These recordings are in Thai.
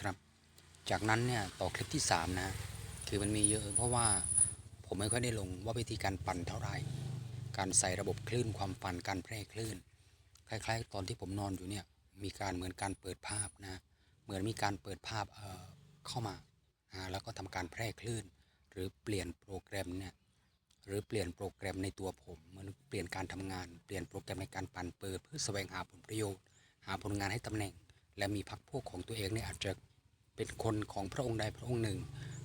ครับ จากนั้นเนี่ยต่อคลิปที่ 3 นะ คือมันมีเยอะเพราะว่าผมไม่ค่อยได้ลงว่าวิธีการปั่นเท่าไหร่ การใส่ระบบคลื่นความปั่นการแพร่คลื่น คล้ายๆ ตอนที่ผมนอนอยู่เนี่ยมีการเหมือนการเปิดภาพนะ เหมือนมีการเปิดภาพเเข้ามา แล้วก็ทำการแพร่คลื่น หรือเปลี่ยนโปรแกรมเนี่ยหรือเปลี่ยนโปรแกรมในตัวผมเหมือนเปลี่ยนการทำงาน เปลี่ยนโปรแกรมในการปั่นเปิดเพื่อแสวงหาผลประโยชน์ หาผลงานให้ตำแหน่ง และมีพักพวกของตัวเองเนี่ยอาจจะเป็นคนของพระองค์ใดพระองค์หนึ่ง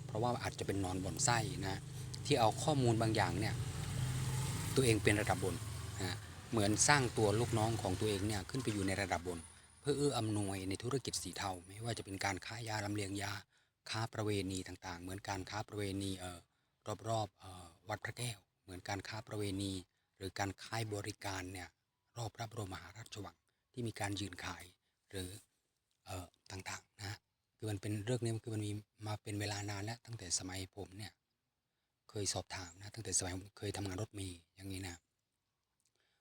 เพราะว่าอาจจะเป็นนอนบ่อนไส้นะที่เอาข้อมูลบางอย่างเนี่ยตัวเองเป็นระดับบนนะเหมือนสร้างตัวลูกน้องของตัวเองเนี่ยขึ้นไปอยู่ในระดับบน เพื่อเอื้ออำนวยในธุรกิจสีเทาไม่ว่าจะเป็นการค้ายาลำเลียงยาค้าประเวณีต่างๆ เหมือนการค้าประเวณีเอ่อรอบๆเอ่อวัดพระแก้ว เหมือนการค้าประเวณี หรือการขายบริการเนี่ยรอบพระบรมมหาราชวังที่มีการยืนขาย หรือ ต่างๆนะฮะคือมันเป็นเรื่องนี้คือมันมีมาเป็นเวลานานแล้วตั้งแต่สมัยผมเนี่ยเคยสอบถามนะตั้งแต่สมัยผมเคยทำงานรถเมย์อย่างนี้นะ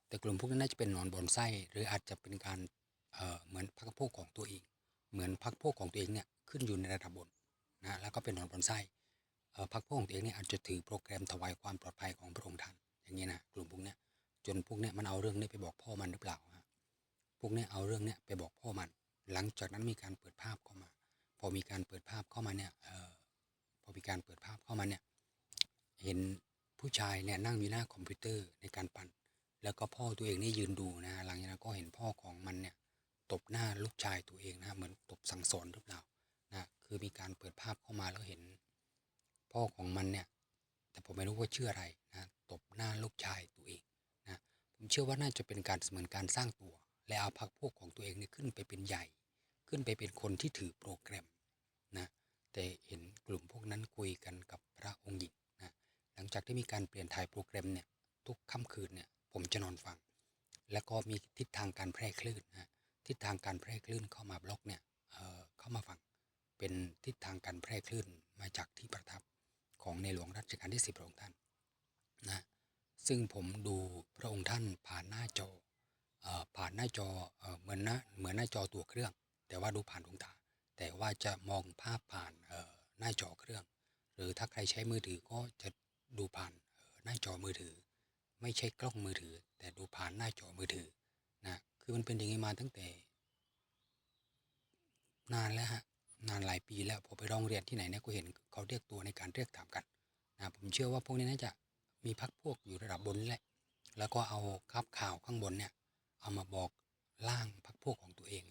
แต่กลุ่มพวกนั้นน่าจะเป็นหนอนบอนไส้หรืออาจจะเป็นการเอ่อเหมือนพักพวกของตัวเอง เหมือนพักพวกของตัวเองเนี่ยขึ้นอยู่ในระดับบนนะแล้วก็เป็นหนอนบอนไส้เอ่อพักพวกของตัวเองเนี่ยอาจจะถือโปรแกรมถวายความปลอดภัยของพระองค์ท่านอย่างนี้นะกลุ่มพวกเนี้ยจนพวกเนี้ยมันเอาเรื่องนี้ไปบอกพ่อมันหรือเปล่าฮะพวกเนี้ยเอาเรื่องเนี้ยไปบอกพ่อมัน หลังจากนั้นมีการเปิดภาพเข้ามา พอมีการเปิดภาพเข้ามาเนี่ยออพอมีการเปิดภาพเข้ามาเนี่ยเห็นผู้ชายเนี่ยนั่งอยู่หน้าคอมพิวเตอร์ในการปั่น แล้วก็พ่อตัวเองนี่ยืนดูนะหลังจากนั้นก็เห็นพ่อของมันเนี่ยตบหน้าลูกชายตัวเองนะเหมือนตบสั่งสอนหรือเปล่านะคือมีการเปิดภาพเข้ามาแล้วเห็น พ่อของมันเนี่ยแต่ผมไม่รู้ว่าชื่ออะไรนะตบหน้าลูกชายตัวเองนะผมเชื่อว่าน่าจะเป็นการเหมือนการสร้างตัว และเอาพักพวกของตัวเองเนี่ยขึ้นไปเป็นใหญ่ ขึ้นไปเป็นคนที่ถือโปรแกรมนะแต่เห็นกลุ่มพวกนั้นคุยกันกับพระองค์หญิงนะหลังจากที่มีการเปลี่ยนถ่ายโปรแกรมเนี่ยทุกค่ำคืนเนี่ยผมจะนอนฟัง แล้วก็มีทิศทางการแพร่คลื่นนะทิศทางการแพร่คลื่นเข้ามาบล็อกเนี่ยเออเข้ามาฟังเป็นทิศทางการแพร่คลื่นมาจากที่ประทับของในหลวงรัชกาลที่สิบพระองค์ท่านนะซึ่งผมดูพระองค์ท่านผ่านหน้าจอเออผานหน้าจอเอ่อเหมือนหน้าเหมือนหน้าจอตัวเครื่อง แต่ว่าดูผ่านดวงตา แต่ว่าจะมองภาพผ่านเอ่อหน้าจอเครื่อง หรือถ้าใครใช้มือถือก็จะดูผ่านหน้าจอมือถือ ไม่ใช่กล้องมือถือ แต่ดูผ่านหน้าจอมือถือนะคือมันเป็นอย่างนี้มาตั้งแต่ นานแล้วฮะนานหลายปีแล้วพอไปร้องเรียนที่ไหนเนี่ยก็เห็นเขาเรียกตัวในการเรียกถามกันนะผมเชื่อว่าพวกนี้น่าจะมีพักพวกอยู่ระดับบนแหละ แล้วก็เอาคับข่าวข้างบนเนี่ย เอามาบอกร่างพักพวกของตัวเอง